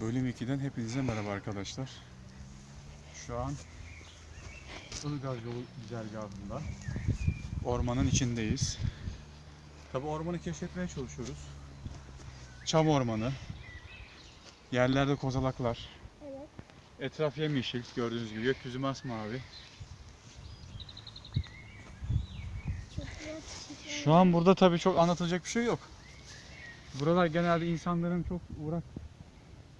Bölüm 2'den hepinize merhaba arkadaşlar. Şu an Ilgaz yolu güzergahında ormanın içindeyiz. Tabi ormanı keşfetmeye çalışıyoruz. Çam ormanı, yerlerde kozalaklar, Evet. etraf yemyeşil gördüğünüz gibi gökyüzü masmavi. Şu an burada tabii çok anlatılacak bir şey yok. Buralar genelde insanların çok uğrak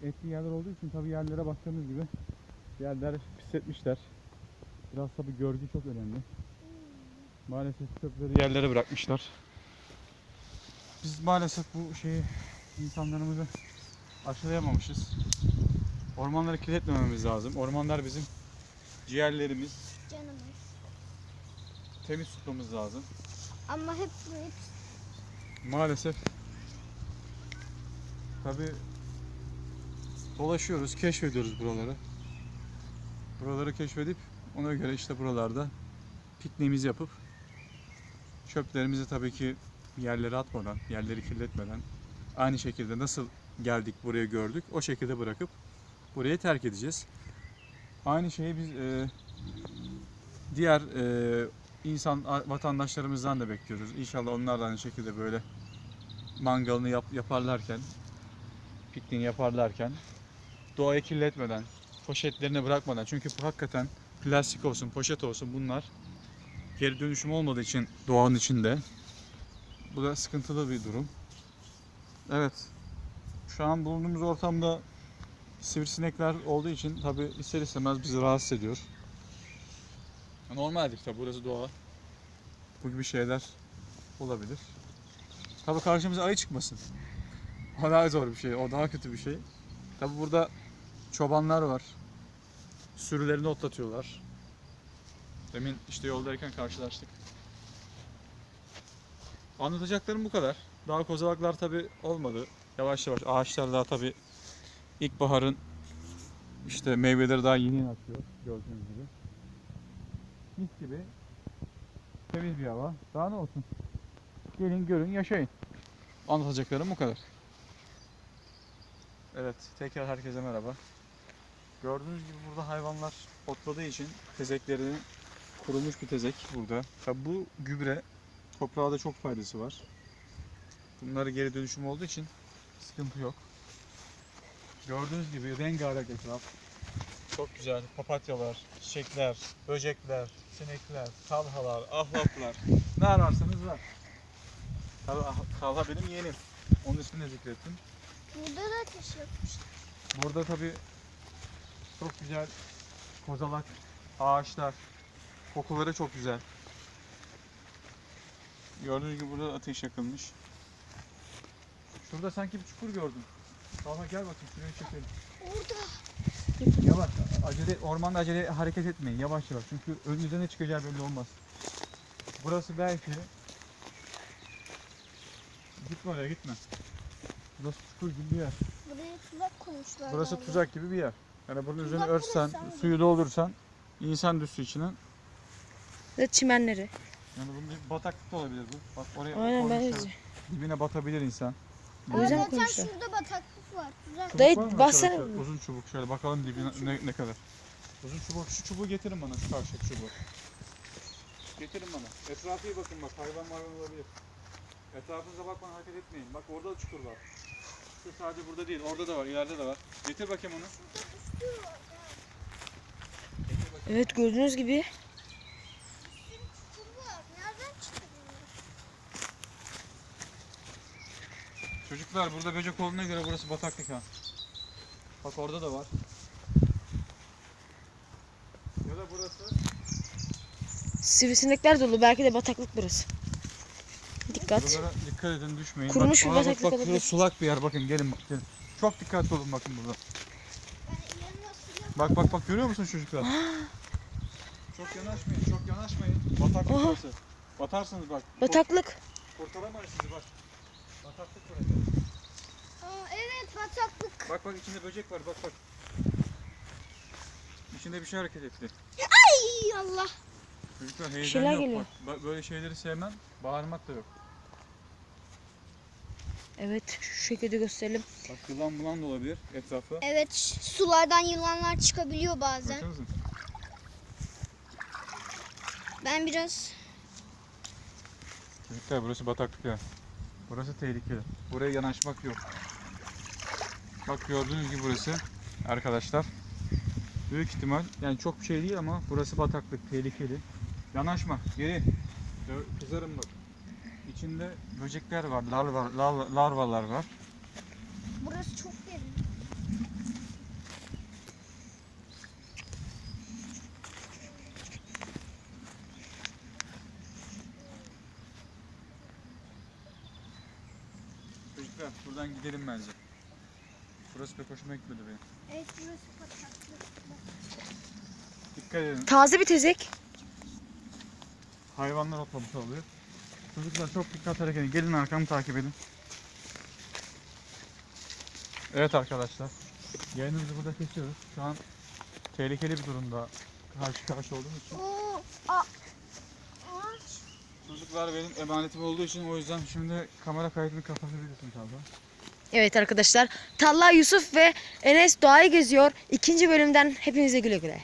ettiği yerler olduğu için tabii yerlere baktığınız gibi yerler pisletmişler. Biraz tabii görgü çok önemli. Maalesef çöpleri yerlere bırakmışlar. Biz maalesef bu şeyi insanlarımızı aşılayamamışız. Ormanları kirletmememiz lazım. Ormanlar bizim ciğerlerimiz. Canımız. Temiz tutmamız lazım. Ama hep hep Maalesef tabi dolaşıyoruz, keşfediyoruz buraları. Buraları keşfedip ona göre işte buralarda pikniğimizi yapıp çöplerimizi tabii ki yerlere atmadan, yerleri kirletmeden aynı şekilde nasıl geldik buraya gördük o şekilde bırakıp burayı terk edeceğiz. Aynı şeyi biz e, diğer e, insan vatandaşlarımızdan da bekliyoruz. İnşallah onlar da aynı şekilde böyle mangalını yap, yaparlarken, pikniğini yaparlarken doğayı kirletmeden, poşetlerini bırakmadan çünkü hakikaten plastik olsun, poşet olsun bunlar geri dönüşüm olmadığı için doğanın içinde bu da sıkıntılı bir durum. Evet. Şu an bulunduğumuz ortamda sivrisinekler olduğu için tabi ister istemez bizi rahatsız ediyor. Normaldir tabi burası doğa. Bu gibi şeyler olabilir. Tabi karşımıza ayı çıkmasın. O daha zor bir şey, o daha kötü bir şey. Tabi burada çobanlar var. Sürülerini otlatıyorlar. Demin işte yoldayken karşılaştık. Anlatacaklarım bu kadar. Daha kozalaklar tabi olmadı. Yavaş yavaş ağaçlar daha tabi ilkbaharın işte meyveleri daha yeni yeni gördüğünüz gibi. Mis gibi temiz bir hava. Daha ne olsun? Gelin görün yaşayın. Anlatacaklarım bu kadar. Evet tekrar herkese merhaba. Gördüğünüz gibi burada hayvanlar otladığı için tezeklerini kurumuş bir tezek burada. Tabi bu gübre toprağa da çok faydası var. Bunları geri dönüşüm olduğu için sıkıntı yok. Gördüğünüz gibi rengarenk etraf. Çok güzel papatyalar, çiçekler, böcekler, sinekler, talhalar, ahlaplar. Ne ararsanız var. Ah- talha benim yeğenim. Onun ismini de zikrettim. burada da ateş yapmışlar. Burada tabii çok güzel kozalak, ağaçlar, kokuları çok güzel. Gördüğünüz gibi burada ateş yakılmış. Şurada sanki bir çukur gördüm. Talha gel bakayım şuraya çekelim. Orada. Yavaş, acele, ormanda acele hareket etmeyin. Yavaş yavaş. Çünkü önünüze ne çıkacağı belli olmaz. Burası belki... Gitme oraya gitme. Burası çukur gibi bir yer. Buraya tuzak koymuşlar. Burası galiba. tuzak gibi bir yer. Yani bunun üzerine örsen, suyu doldursan, insan düşsü içine. Ve çimenleri. Yani bunun bir bataklık da olabilir bu. Bak oraya Aynen ben koymuşlar. Dibine batabilir insan. O yüzden Zaten koymuşlar. şurada bataklık var. Tuzak. Çubuk Dayı, var mı baksana. arkadaşlar? Uzun çubuk şöyle bakalım dibine ne, ne kadar. Uzun çubuk, şu çubuğu getirin bana şu karşıdaki çubuğu. Getirin bana. Etrafa iyi bakın bak hayvan var olabilir. Etrafınıza bakmadan hareket etmeyin. Bak orada da çukur var. Şu sadece burada değil, orada da var, ileride de var. Getir bakayım onu. Evet gördüğünüz gibi? Çocuklar burada böcek olduğuna göre burası bataklık ha. Bak orada da var. Ya da burası sivrisinekler dolu. Belki de bataklık burası. Dikkat. Buralara dikkat edin düşmeyin. Kurumuş bir bak, bataklık bak, olabilir. burası sulak bir yer bakın gelin bak gelin. Çok dikkatli olun bakın burada. Bak bak bak görüyor musun çocuklar? çok yanaşmayın çok yanaşmayın. Bataklık Aha. burası. Batarsınız bak. Bataklık. Kurtaramayız sizi bak. Bataklık burası. Aa, evet bataklık. Bak bak içinde böcek var bak bak. İçinde bir şey hareket etti. Ay Allah. Çocuklar heyecan şeyler yok geliyor. bak. Ba- Böyle şeyleri sevmem. Bağırmak da yok. Evet şu şekilde gösterelim. Bak yılan bulan da olabilir etrafı. Evet sulardan yılanlar çıkabiliyor bazen. Baksanıza. Ben biraz Çocuklar burası bataklık ya. Burası tehlikeli. Buraya yanaşmak yok. Bak gördüğünüz gibi burası arkadaşlar. Büyük ihtimal yani çok bir şey değil ama burası bataklık tehlikeli. Yanaşma geri. Kızarım bak. İçinde böcekler var, larva, larva- larvalar var. burası çok derin. Çocuklar buradan gidelim bence. Burası pek hoşuma gitmedi benim. Evet burası bataklık. Dikkat edin. Taze bir tezek. Hayvanlar otlamış oluyor. Çocuklar çok dikkat hareket edin. Gelin arkamı takip edin. Evet arkadaşlar. Yayınımızı burada kesiyoruz. Şu an tehlikeli bir durumda karşı karşı olduğumuz için. Çocuklar benim emanetim olduğu için o yüzden şimdi kamera kaydını kapatabilirsin Talha. Evet arkadaşlar. Talha Yusuf ve Enes doğayı geziyor. İkinci bölümden hepinize güle güle.